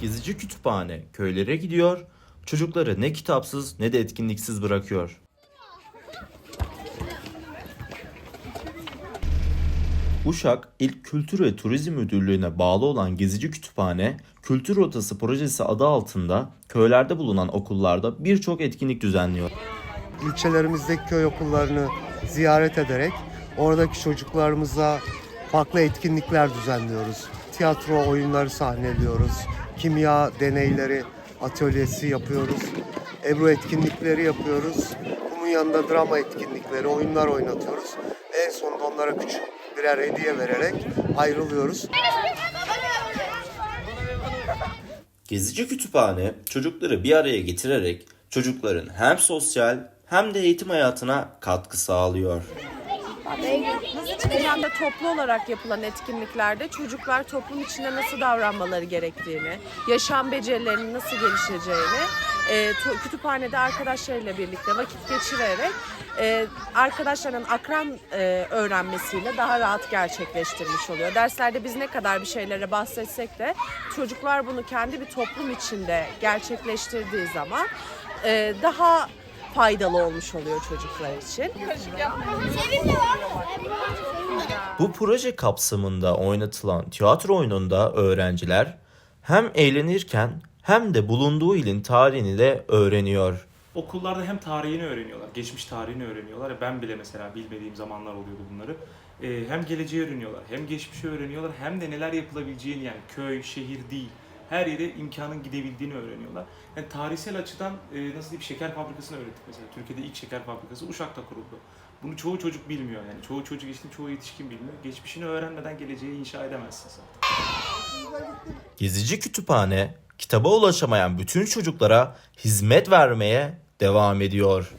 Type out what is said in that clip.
Gezici kütüphane köylere gidiyor, çocukları ne kitapsız ne de etkinliksiz bırakıyor. Uşak İl Kültür ve Turizm Müdürlüğü'ne bağlı olan Gezici Kütüphane, Kültür Rotası projesi adı altında köylerde bulunan okullarda birçok etkinlik düzenliyor. ilçelerimizdeki köy okullarını ziyaret ederek oradaki çocuklarımıza farklı etkinlikler düzenliyoruz. Tiyatro oyunları sahneliyoruz. Kimya deneyleri atölyesi yapıyoruz. Ebru etkinlikleri yapıyoruz. Bunun yanında drama etkinlikleri, oyunlar oynatıyoruz. En sonunda onlara küçük birer hediye vererek ayrılıyoruz. Gezici Kütüphane çocukları bir araya getirerek çocukların hem sosyal hem de eğitim hayatına katkı sağlıyor. Genelde toplu olarak yapılan etkinliklerde çocuklar toplum içinde nasıl davranmaları gerektiğini, yaşam becerilerinin nasıl gelişeceğini e, kütüphanede arkadaşlarıyla birlikte vakit geçirerek e, arkadaşlarının akran e, öğrenmesiyle daha rahat gerçekleştirmiş oluyor. Derslerde biz ne kadar bir şeylere bahsetsek de çocuklar bunu kendi bir toplum içinde gerçekleştirdiği zaman e, daha faydalı olmuş oluyor çocuklar için. Bu proje kapsamında oynatılan tiyatro oyununda öğrenciler hem eğlenirken hem de bulunduğu ilin tarihini de öğreniyor. Okullarda hem tarihini öğreniyorlar, geçmiş tarihini öğreniyorlar. Ben bile mesela bilmediğim zamanlar oluyordu bunları. Ee, hem geleceği öğreniyorlar, hem geçmişi öğreniyorlar, hem de neler yapılabileceğini yani köy, şehir değil, her yere imkanın gidebildiğini öğreniyorlar. Yani tarihsel açıdan e, nasıl diyeyim şeker fabrikasını öğrettik mesela. Türkiye'de ilk şeker fabrikası Uşak'ta kuruldu. Bunu çoğu çocuk bilmiyor yani. Çoğu çocuk işte çoğu yetişkin bilmiyor. Geçmişini öğrenmeden geleceği inşa edemezsin zaten. Gezici Kütüphane kitaba ulaşamayan bütün çocuklara hizmet vermeye devam ediyor.